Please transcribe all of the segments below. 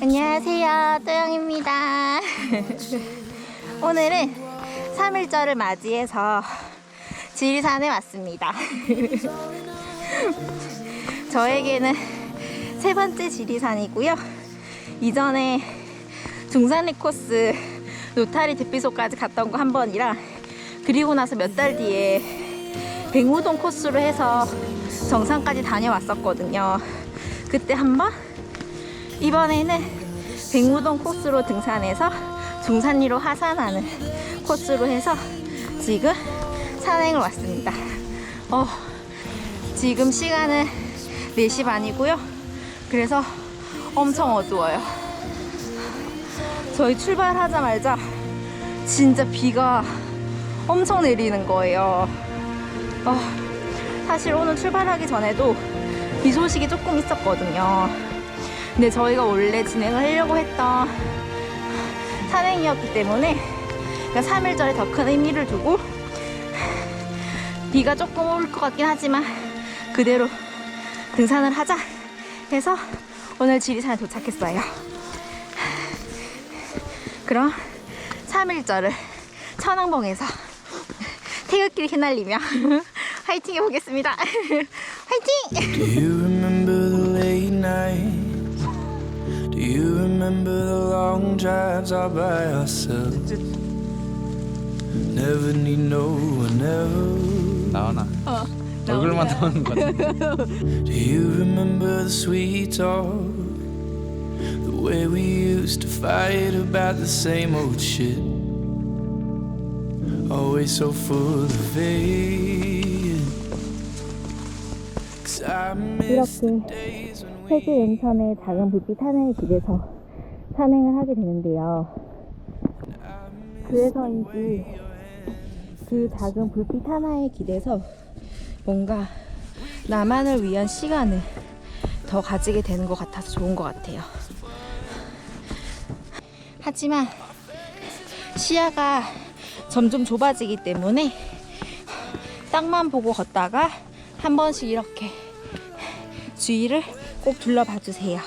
안녕하세요. 또영입니다. 오늘은 3일절을 맞이해서 지리산에 왔습니다. 저에게는 세 번째 지리산이고요. 이전에 중산리 코스 노타리 대피소까지 갔던 거 한 번이랑 그리고 나서 몇 달 뒤에 백무동 코스로 해서 정상까지 다녀왔었거든요. 그때 한 번, 이번에는 백무동 코스로 등산해서 중산리로 하산하는 코스로 해서 지금 산행을 왔습니다. 어, 지금 시간은 4시 반이고요. 그래서 엄청 어두워요. 저희 출발하자마자 진짜 비가 엄청 내리는 거예요. 어, 사실 오늘 출발하기 전에도 비 소식이 조금 있었거든요. 근데 저희가 원래 진행을 하려고 했던 산행이었기 때문에 그러니까 3일절에 더 큰 의미를 두고 비가 조금 올 것 같긴 하지만 그대로 등산을 하자 해서 오늘 지리산에 도착했어요. 그럼 3일절을 천왕봉에서 태극기를 휘날리며 화이팅 해보겠습니다. 화이팅! Do you remember the late nights? Do you remember the long drives all by ourselves? Never need no one else. 나와나 얼굴만 나오는 것 같아 Do you remember the sweet talk? The way we used to fight about the same old shit. Always so full of we 세계 왼천의 작은 불빛 하나의 길에서 산행을 하게 되는데요. 그래서인지 그 작은 불빛 하나의 길에서 뭔가 나만을 위한 시간을 더 가지게 되는 것 같아서 좋은 것 같아요. 하지만 시야가 점점 좁아지기 때문에 땅만 보고 걷다가 한 번씩 이렇게 주위를 꼭 둘러봐 주세요.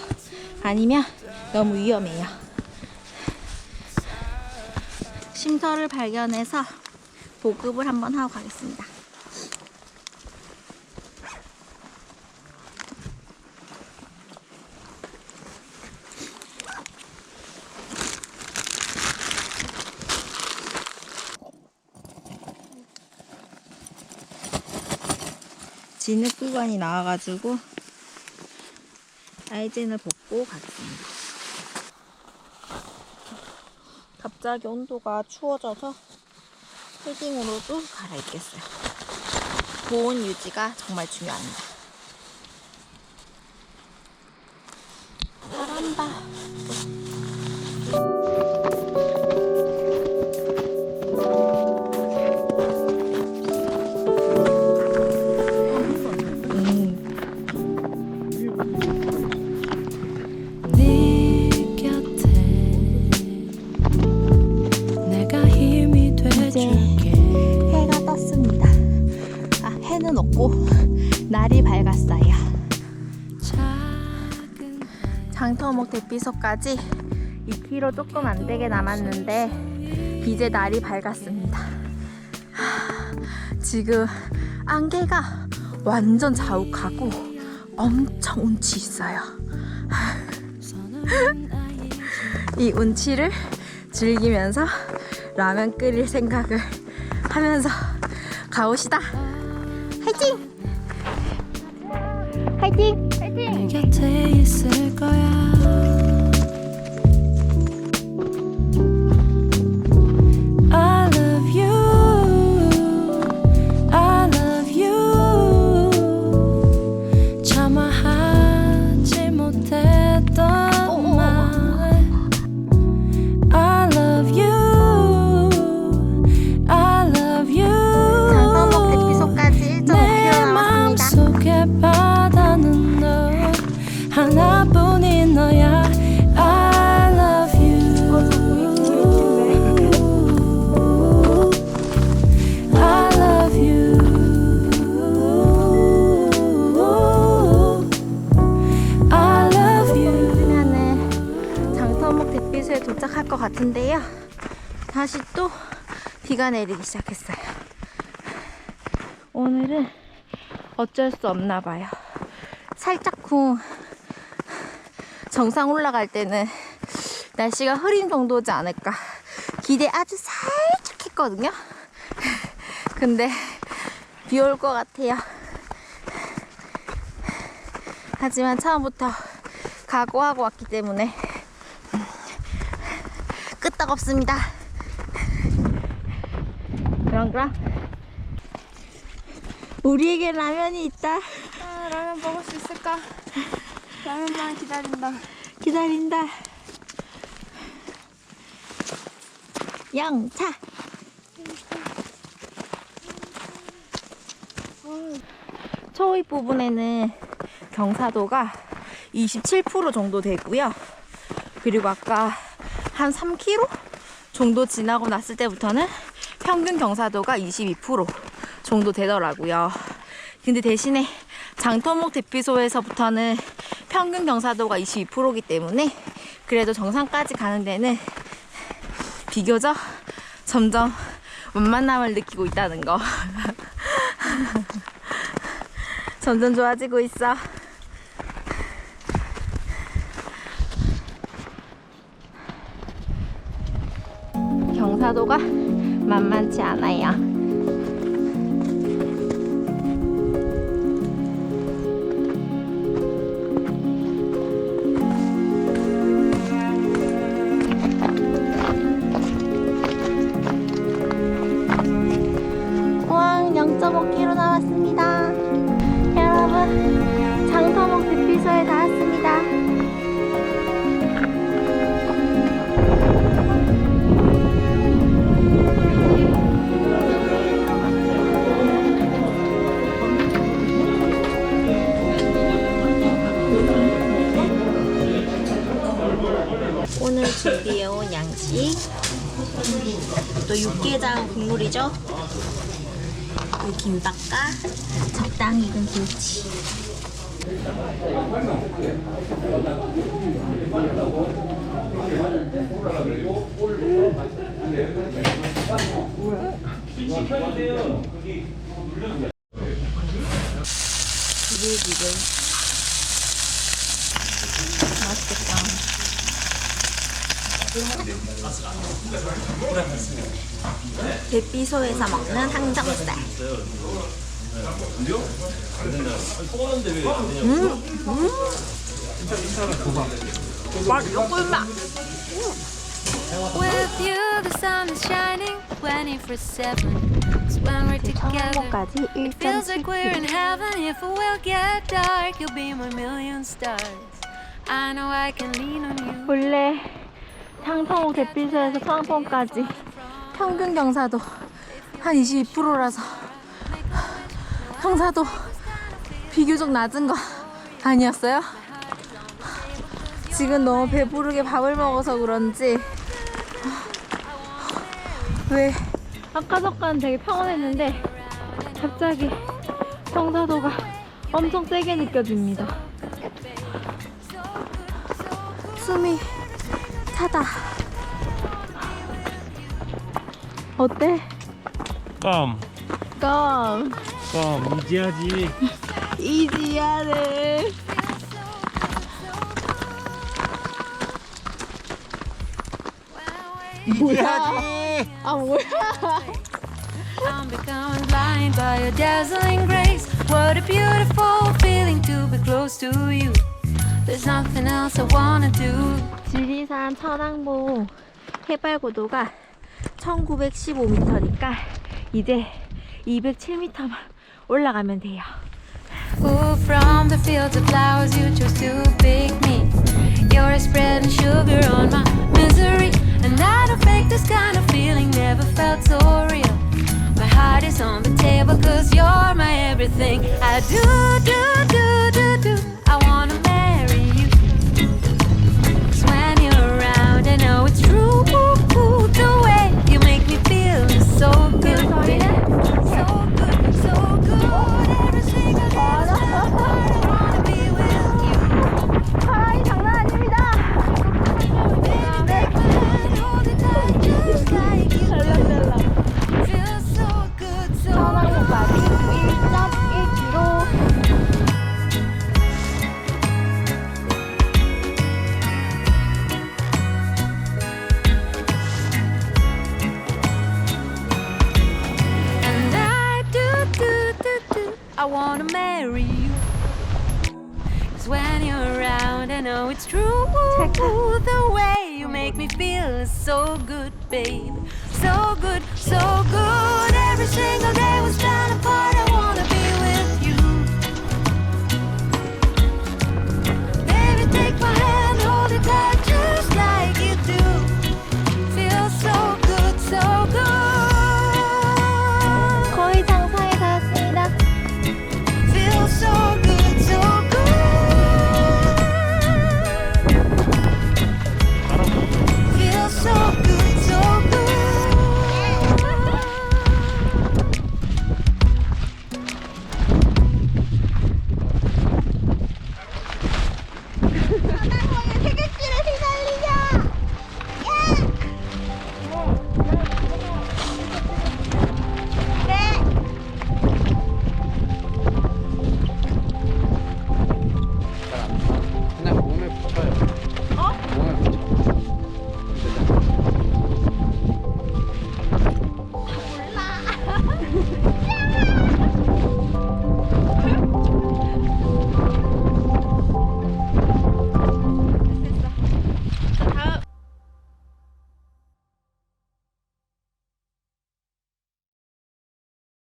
아니면 너무 위험해요. 쉼터를 발견해서 보급을 한번 하고 가겠습니다. 진흙 구간이 나와가지고 아이젠을 벗고 가겠습니다. 갑자기 온도가 추워져서 패딩으로도 갈아입겠어요. 보온 유지가 정말 중요합니다. 바람바. 장터목 대피소까지 2km 조금 안 되게 남았는데 이제 날이 밝았습니다. 하, 지금 안개가 완전 자욱하고 엄청 운치 있어요. 이 운치를 즐기면서 라면 끓일 생각을 하면서 가봅시다. 화이팅! 화이팅! 곁에 있을 거야. 다시 또 비가 내리기 시작했어요. 오늘은 어쩔 수 없나 봐요. 살짝쿵 정상 올라갈 때는 날씨가 흐린 정도지 않을까 기대 아주 살짝 했거든요. 근데 비 올 것 같아요. 하지만 처음부터 각오하고 왔기 때문에 끄떡없습니다. 그럼 그럼 우리에게 라면이 있다. 아, 라면 먹을 수 있을까? 라면만 기다린다. 기다린다. 영차. 초입 부분에는 경사도가 27% 정도 되고요. 그리고 아까 한 3km 정도 지나고 났을 때부터는 평균 경사도가 22% 정도 되더라고요. 근데 대신에 장터목 대피소에서부터는 평균 경사도가 22%이기 때문에 그래도 정상까지 가는 데는 비교적 점점 원만함을 느끼고 있다는 거. 점점 좋아지고 있어. 그 김밥과 적당히 익은 김치. 지글지글. 맛있겠다. 대피소에서 먹는 항정살. With you, the sun is shining 24 7. Cause when we're together, 청양고까지 it feels like we're in 1.7km. heaven. If it will get dark, you'll be my million stars. I know I can lean on you. 원래 상통호 대피소에서 서항봉까지 평균 경사도 한 22%라서 경사도 비교적 낮은 거 아니었어요? 지금 너무 배부르게 밥을 먹어서 그런지 왜 아까 전까는 되게 평온했는데 갑자기 경사도가 엄청 세게 느껴집니다. 숨이 차다. 어때? 껌. 껌. 껌. 이지하지. 이지야네. 뭐야? 아 뭐야? I'm becoming blind by your dazzling grace. What a beautiful feeling to be close to you. There's nothing else I wanna do. 지리산 천왕봉 해발 고도가 1915m니까 이제 207m만 올라가면 돼요. Who from the fields of flowers you chose to pick me? You're spreading sugar on my misery, and I don't fake this kind of feeling. Never felt so real. My heart is on the table, cause you're my everything. I do, do, do, do, know it's true. Ooh, the way you make me feel is so good, babe. So good, so good. Every single day was down apart.